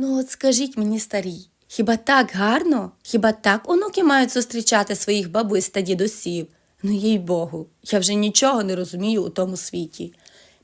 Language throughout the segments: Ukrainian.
Ну, от скажіть мені, старій, хіба так гарно? Хіба так онуки мають зустрічати своїх бабусь та дідусів? Ну, їй Богу, я вже нічого не розумію у тому світі.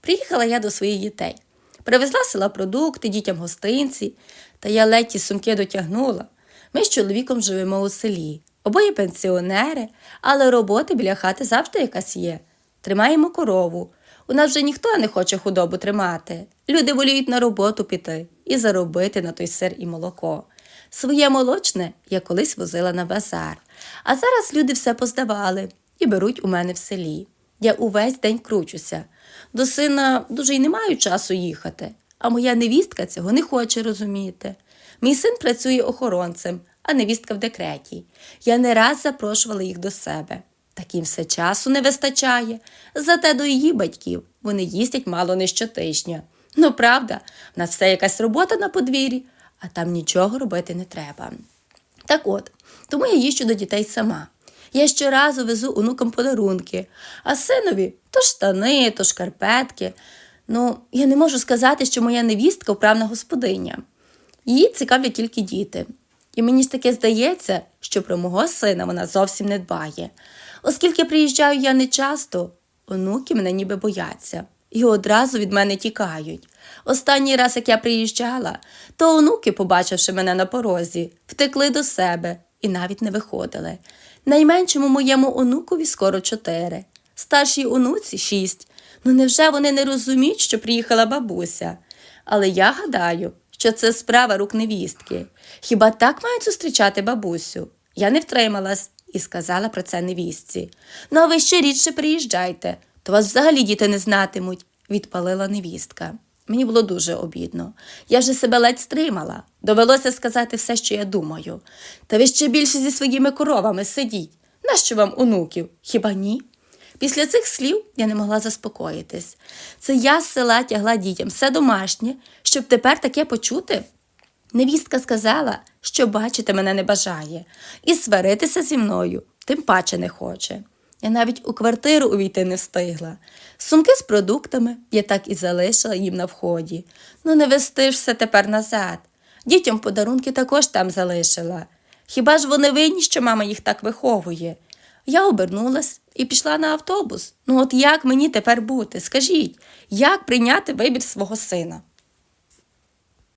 Приїхала я до своїх дітей. Привезла села продукти, дітям гостинці, та я ледь ті сумки дотягнула. Ми з чоловіком живемо у селі. Обоє пенсіонери, але роботи біля хати завжди якась є. Тримаємо корову. У нас вже ніхто не хоче худобу тримати. Люди воліють на роботу піти і заробити на той сир і молоко. Своє молочне я колись возила на базар, а зараз люди все поздавали і беруть у мене в селі. Я увесь день кручуся. До сина дуже й не маю часу їхати, а моя невістка цього не хоче розуміти. Мій син працює охоронцем, а невістка в декреті. Я не раз запрошувала їх до себе. Так їм все часу не вистачає. Зате до її батьків вони їздять мало не щотижня. Ну, правда, в нас все якась робота на подвір'ї, а там нічого робити не треба. Так от, тому я їжджу до дітей сама. Я щоразу везу онукам подарунки, а синові то штани, то шкарпетки. Ну, я не можу сказати, що моя невістка вправна господиня. Її цікавлять тільки діти. І мені ж таке здається, що про мого сина вона зовсім не дбає. Оскільки приїжджаю я не часто, онуки мене ніби бояться і одразу від мене тікають. Останній раз, як я приїжджала, то онуки, побачивши мене на порозі, втекли до себе і навіть не виходили. Найменшому моєму онукові скоро чотири, старшій онуці шість. Ну невже вони не розуміють, що приїхала бабуся? Але я гадаю, що це справа рук невістки. Хіба так мають зустрічати бабусю? Я не втрималась і сказала про це невістці. Ну, а ви ще рідше приїжджайте, то вас взагалі діти не знатимуть, відпалила невістка. Мені було дуже обідно. Я вже себе ледь стримала. Довелося сказати все, що я думаю. Та ви ще більше зі своїми коровами сидіть. Нащо вам онуків? Хіба ні? Після цих слів я не могла заспокоїтись. Це я з села тягла дітям все домашнє, щоб тепер таке почути. Невістка сказала, що бачити мене не бажає, і сваритися зі мною тим паче не хоче. Я навіть у квартиру увійти не встигла. Сумки з продуктами я так і залишила їм на вході. Ну не вести ж все тепер назад. Дітям подарунки також там залишила. Хіба ж вони винні, що мама їх так виховує? Я обернулась і пішла на автобус. Ну от як мені тепер бути? Скажіть, як прийняти вибір свого сина?